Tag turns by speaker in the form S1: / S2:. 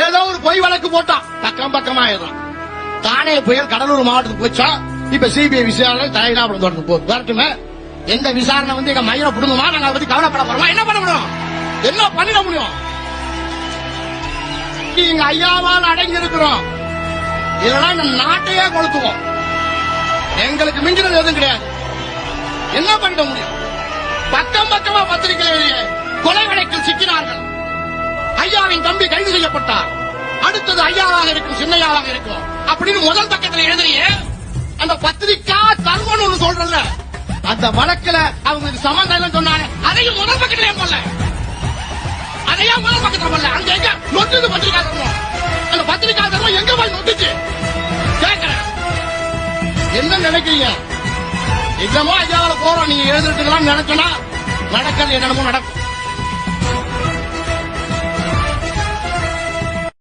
S1: ஏதோ ஒரு பொய் வழக்கு போட்டான் பக்கம் பக்கமா ஆயிடுறான் தானே புயல் கடலூர் மாவட்டத்துக்கு போச்சா? இப்ப சிபிஐ விசாரணை தலையிடாபுரம் தொடர்ந்து போகுது. வரட்டுமே? எந்த விசாரணை வந்து எங்க மயிரை புடுங்குமா? நாங்க அதை பத்தி கவலைப்பட போறோமா? என்ன பண்ண முடியும்? என்ன பண்ணிட முடியும்? எங்க ஐயாவால் அடங்கி இருக்கிறோம் இதெல்லாம் இந்த நாட்டையே கொளுத்துவோம். எங்களுக்கு மிஞ்சினது எதுவும் கிடையாது. என்ன பண்ணிட முடியும்? பக்கம் பக்கமா பத்திரிகை கொலை வழக்கில் சிக்கினார்கள். ஐயாவின் தம்பி கை செய்யப்பட்டார் அடுத்தது ஐயாவாக இருக்கும் சின்னையாவாக இருக்கும். அப்படின்னு முதல் பக்கத்துல எழுதுறிய அந்த பத்திரிக்கா தர்மன் ஒண்ணு சொல்றல அந்த வழக்குல அவங்களுக்கு சம்பந்தம் இல்லைன்னு சொன்னாங்க. அதையும் முதல் பக்கத்திலே போடல. அதையா முதல் பக்கத்துல போடல? அங்க எங்க? நொட்டுது பத்திரிக்கா தர்மம். அந்த பத்திரிக்கா தர்மம் எங்க போய் நொட்டுச்சு? கேக்குறேன். என்ன நினைக்கிறீங்க? என்னமோ ஐயாவில போறோம். நீங்க எழுதுறதுக்கெல்லாம் நினைச்சனா நடக்கிறது என்னமோ நடக்கும்.